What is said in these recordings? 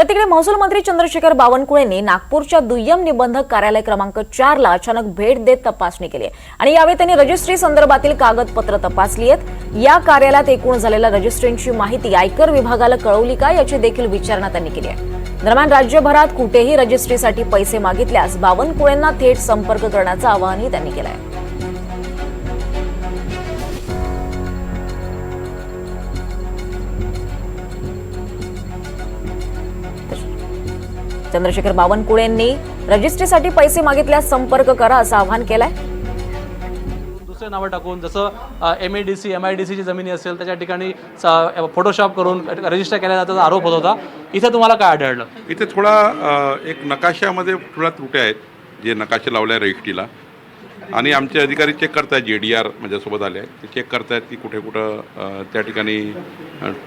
तर तिकडे महसूल मंत्री चंद्रशेखर बावनकुळेंनी नागपूरच्या दुय्यम निबंधक कार्यालय क्रमांक चारला अचानक भेट देत तपासणी केली आहे. आणि यावेळी त्यांनी रजिस्ट्री संदर्भातील कागदपत्र तपासली आहेत. या कार्यालयात एकूण झालेल्या रजिस्ट्रींची माहिती आयकर विभागाला कळवली का याची देखील विचारणा त्यांनी केली आहे. दरम्यान राज्यभरात कुठेही रजिस्ट्रीसाठी पैसे मागितल्यास बावनकुळेंना थेट संपर्क करण्याचं आवाहनही त्यांनी केलं आहे. चंद्रशेखर बावनकुळेंनी रजिस्ट्रीसाठी पैसे मागितल्यास संपर्क करा असं आवाहन केलंय. दुसरे नावं टाकून जसं M A D C M I D सीची जमिनी असेल त्याच्या ठिकाणी स- फोटोशॉप करून रजिस्टर केल्या जाण्याचा आरोप होत होता. इथे तुम्हाला काय आढळलं? इथे थोडा एक नकाशामध्ये थोड्या त्रुट्या आहेत जे नकाशे लावले आहे रजिस्ट्रीला आणि आमचे अधिकारी चेक करतायत जे डी आर माझ्यासोबत आले आहेत. ते चेक करतायत की कुठे कुठं त्या ठिकाणी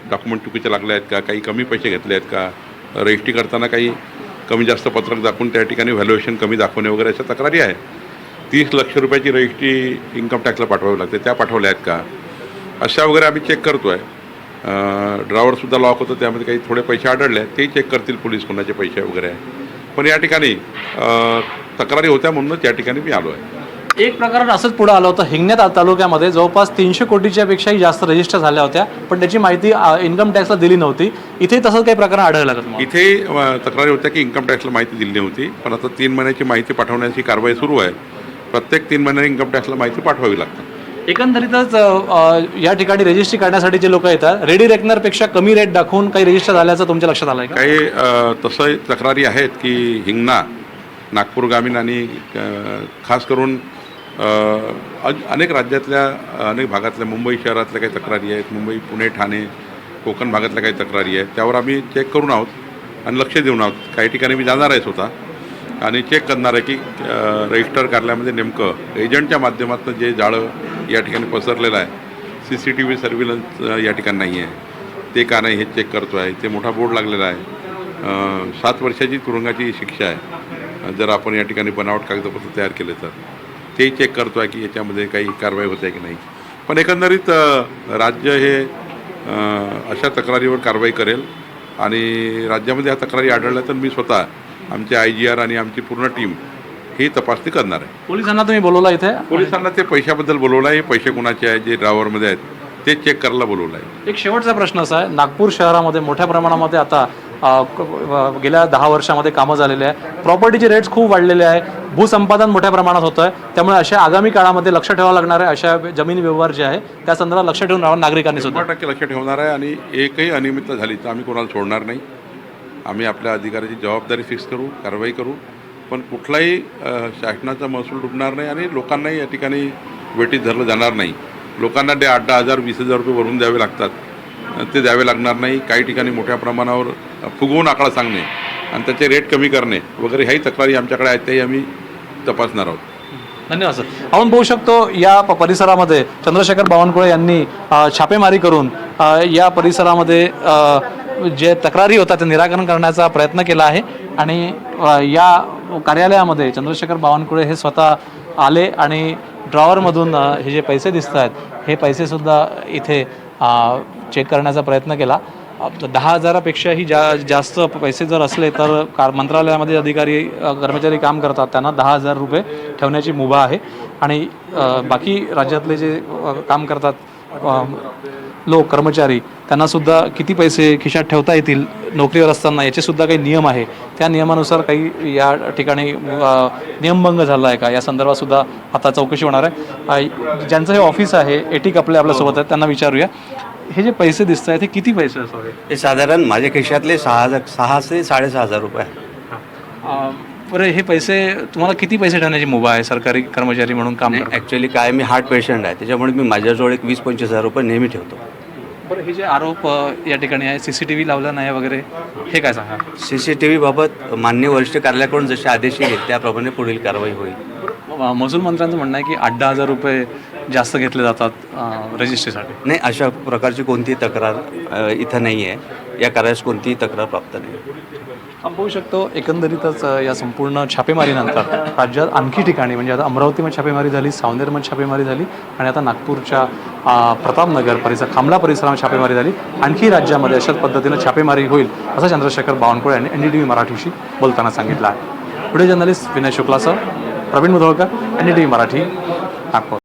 डॉक्युमेंट चुकीचे लागले आहेत का काही कमी पैसे घेतले आहेत का? रजिस्ट्री करताना काही कमी जास्त पत्रक दाखवून त्या ठिकाणी व्हॅल्युएशन कमी दाखवणे वगैरे अशा तक्रारी आहे तीस लक्ष रुपयाची रजिस्ट्री इन्कम टॅक्सला पाठवावी लागते. त्या पाठवल्या आहेत का? अशा वगैरे आम्ही चेक करतो आहे ड्रायवरसुद्धा लॉक होतं त्यामध्ये काही थोडे पैसे आढळले आहेत. तेही चेक करतील पोलीस कोणाचे पैसे वगैरे. आहे पण या ठिकाणी तक्रारी होत्या म्हणूनच या ठिकाणी मी आलो आहे. एक प्रकरण असंच पुढे आलं होतं. हिंगण्यात तालुक्यामध्ये जवळपास तीनशे कोटीच्या पेक्षाही जास्त रजिस्टर झाल्या होत्या पण त्याची माहिती इन्कम टॅक्सला दिली नव्हती. इथे तसंच काही प्रकरण आढळलं तुम्हाला? इथे तक्रारी होत्या की इन्कम टॅक्सला माहिती दिली नव्हती पण आता तीन महिन्याची माहिती पाठवण्याची कारवाई सुरू आहे. प्रत्येक तीन महिन्याने इन्कम टॅक्सला माहिती पाठवावी लागते. एकंदरीतच या ठिकाणी रजिस्ट्री करण्यासाठी जे लोक येतात रेडी रेकनरपेक्षा कमी रेट दाखवून काही रजिस्टर झाल्याचं तुमच्या लक्षात आलं का? काही तसं तक्रारी आहेत की हिंगणा नागपूर ग्रामीण आणि खास करून अनेक राज्यातल्या अनेक भागातल्या मुंबई शहरातल्या काही तक्रारी आहेत मुंबई पुणे ठाणे कोकण भागातल्या काही तक्रारी आहेत. त्यावर आम्ही चेक करून आहोत आणि लक्ष देऊन आहोत. काही ठिकाणी मी जाणार आहे स्वतः. आणि चेक करणार आहे की रजिस्टर कार्यालयामध्ये नेमकं एजंटच्या माध्यमातून जे जाळं या ठिकाणी पसरलेलं आहे C C T V surveillance या ठिकाणी नाही आहे. ते का नाही हे चेक करतो आहे. ते मोठा बोर्ड लागलेला आहे. सात वर्षाची तुरुंगाची शिक्षा आहे. जर आपण या ठिकाणी बनावट कागदपत्र तयार केले तर. तेही चेक करतो आहे की याच्यामध्ये काही कारवाई होते की नाही. पण एकंदरीत राज्य हे अशा तक्रारीवर कारवाई करेल आणि राज्यामध्ये ह्या तक्रारी आढळल्या तर मी स्वतः आमचे आय जी आर आणि आमची पूर्ण टीम ही तपासणी करणार आहे. पोलिसांना तुम्ही बोलवला इथे? पोलिसांना ते पैशाबद्दल बोलवलं आहे. पैसे कुणाचे आहेत जे ड्रायव्हरमध्ये आहेत ते चेक करायला बोलवलं आहे. एक शेवटचा प्रश्न असा आहे. नागपूर शहरामध्ये मोठ्या प्रमाणामध्ये आता गेल्या दहा वर्षामध्ये कामं झालेली आहे. प्रॉपर्टीचे रेट्स खूप वाढलेले आहे. भूसंपादन मोठ्या प्रमाणात होतं आहे त्यामुळे अशा आगामी काळामध्ये लक्ष ठेवावं लागणार आहे. अशा जमीन व्यवहार जे आहे त्या संदर्भात लक्ष ठेवून राहावं नागरिकांनी सुद्धा. टक्के लक्ष ठेवणार आहे आणि एकही अनियमित झाली तर आम्ही कोणाला सोडणार नाही. आम्ही आपल्या अधिकाऱ्याची जबाबदारी फिक्स करू कारवाई करू. पण कुठलाही शासनाचा महसूल डुबणार नाही आणि लोकांनाही या ठिकाणी वेटीत धरलं जाणार नाही. लोकांना ते आठ दहा हजार वीस हजार रुपये भरून द्यावे लागतात. ते द्यावे लागणार नाही. काही ठिकाणी मोठ्या प्रमाणावर फुगवून आकडा सांगणे आणि त्याचे रेट कमी करणे वगैरे ह्याही तक्रारी आमच्याकडे आहेत त्याही आम्ही तपासणार आहोत. धन्यवाद सर. आपण पाहू शकतो या प- परिसरामध्ये चंद्रशेखर बावनकुळे यांनी छापेमारी करून या परिसरामध्ये जे तक्रारी होतात ते निराकरण करण्याचा प्रयत्न केला आहे आणि या कार्यालयामध्ये चंद्रशेखर बावनकुळे हे स्वतः आले आणि ड्रॉवरमधून हे जे पैसे दिसत आहेत हे पैसेसुद्धा इथे चेक करण्याचा प्रयत्न केला. दहा हजारापेक्षाही जा जास्त पैसे जर असले तर कार मंत्रालयामध्ये अधिकारी कर्मचारी काम करतात. त्यांना दहा हजार रुपये ठेवण्याची मुभा आहे. आणि बाकी राज्यातले जे काम करतात लोक कर्मचारी त्यांनासुद्धा किती पैसे खिशात ठेवता येतील नोकरीवर असताना याचेसुद्धा काही नियम आहे. त्या नियमानुसार काही या ठिकाणी नियमभंग झाला आहे का? या संदर्भातसुद्धा आता चौकशी होणार आहे. ज्यांचं हे ऑफिस आहे एटी कपले आपल्यासोबत आहेत त्यांना विचारूया. हे जे पैसे दिसत आहेत हे किती पैसे असावे हे साधारण माझ्या खिशातले सहा हजार सहा ते साडेसहा हजार रुपये. आहे. अ, बरं हे पैसे तुम्हाला किती पैसे ठेवण्याची मुभा आहे सरकारी कर्मचारी म्हणून काम ॲक्च्युली काय मी हार्ट पेशंट आहे त्याच्यामुळे मी माझ्याजवळ एक वीस पंचवीस हजार रुपये नेहमी ठेवतो. बरं हे जे आरोप अ, या ठिकाणी आहे सी सी टी व्ही लावला नाही वगैरे हे काय सांगा? सी सी टी व्हीबाबत मान्य वरिष्ठ कार्यालयाकडून जसे आदेश येईल त्याप्रमाणे पुढील कारवाई होईल. म- महसूल मंत्र्यांचं म्हणणं आहे की आठ दहा हजार रुपये जास्त घेतले जातात रजिस्ट्रीसाठी नाही अशा प्रकारची कोणतीही तक्रार इथं नाही आहे या कार्यास कोणतीही तक्रार प्राप्त नाही. आपण पाहू शकतो एकंदरीतच या संपूर्ण छापेमारीनंतर राज्यात आणखी ठिकाणी म्हणजे आता अमरावतीमध्ये छापेमारी झाली सावनेरमध्ये छापेमारी झाली आणि आता नागपूरच्या प्रतापनगर परिसर खामला परिसरामध्ये छापेमारी झाली. आणखी राज्यामध्ये अशाच पद्धतीनं छापेमारी होईल असं चंद्रशेखर बावनकुळे यांनी एन डी टी व्ही मराठीशी बोलताना सांगितलं आहे. Video journalist Vinay शुक्लासह Praveen Mudholkar N D T V Marathi Nagpur.